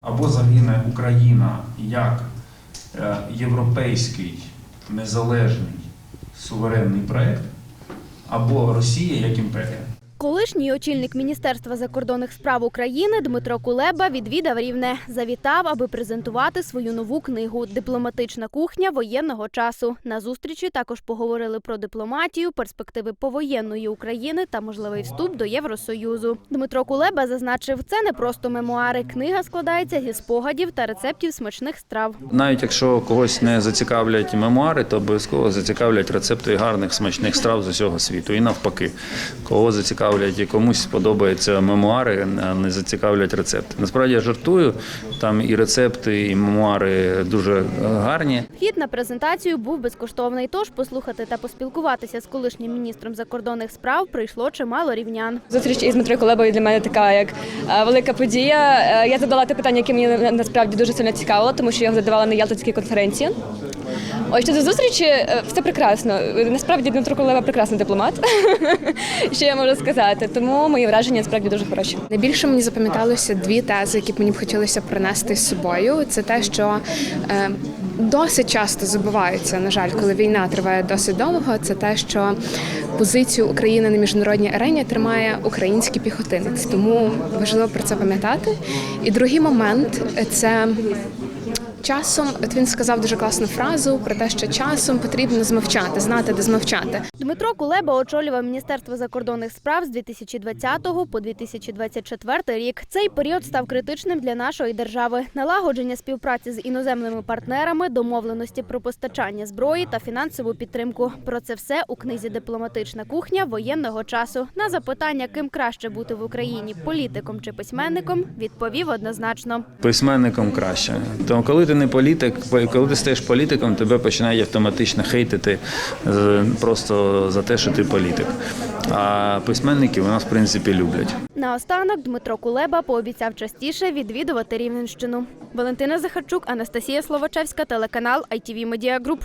Або загине Україна як е, європейський незалежний суверенний проект, або Росія як імперія. Колишній очільник Міністерства закордонних справ України Дмитро Кулеба відвідав рівне. Завітав, аби презентувати свою нову книгу Дипломатична кухня воєнного часу. На зустрічі також поговорили про дипломатію, перспективи повоєнної України та можливий вступ до Євросоюзу. Дмитро Кулеба зазначив, це не просто мемуари. Книга складається зі спогадів та рецептів смачних страв. Навіть якщо когось не зацікавлять мемуари, то обов'язково зацікавлять рецепти гарних смачних страв з усього світу. І навпаки, кого зацікавлять і комусь сподобаються мемуари, а не зацікавлять рецепти. Насправді я жартую, там і рецепти, і мемуари дуже гарні. Вхід на презентацію був безкоштовний. Тож послухати та поспілкуватися з колишнім міністром закордонних справ прийшло чимало рівнян. Зустріч із Дмитрою Кулебою для мене така як е, велика подія. Е, Я задала те питання, яке мені на- насправді дуже сильно цікавило, тому що я його задавала на Ялтинській конференції. Ось щодо зустрічі, е, все прекрасно. Е, Насправді Дмитро Кулеба прекрасний дипломат. Що я можу сказати? Тому мої враження насправді дуже хороші. Найбільше мені запам'яталося дві тези, які б мені б хотілося принести з собою. Це те, що е, досить часто забуваються, на жаль, коли війна триває досить довго. Це те, що позицію України на міжнародній арені тримає український піхотинець. Тому важливо про це пам'ятати. І другий момент це. Часом, от він сказав дуже класну фразу про те, що часом потрібно змовчати, знати, де змовчати. Дмитро Кулеба очолював Міністерство закордонних справ з 2020 по 2024 рік. Цей період став критичним для нашої держави. Налагодження співпраці з іноземними партнерами, домовленості про постачання зброї та фінансову підтримку. Про це все у книзі Дипломатична кухня воєнного часу. На запитання, ким краще бути в Україні політиком чи письменником, відповів однозначно. Письменником краще. То коли ти не політик, коли ти стаєш політиком, тебе починають автоматично хейтити е, просто за те, що ти політик. А письменників у нас в принципі люблять. Наостанок Дмитро Кулеба пообіцяв частіше відвідувати Рівненщину. Валентина Захарчук, Анастасія Словачевська, телеканал ITV Media Group.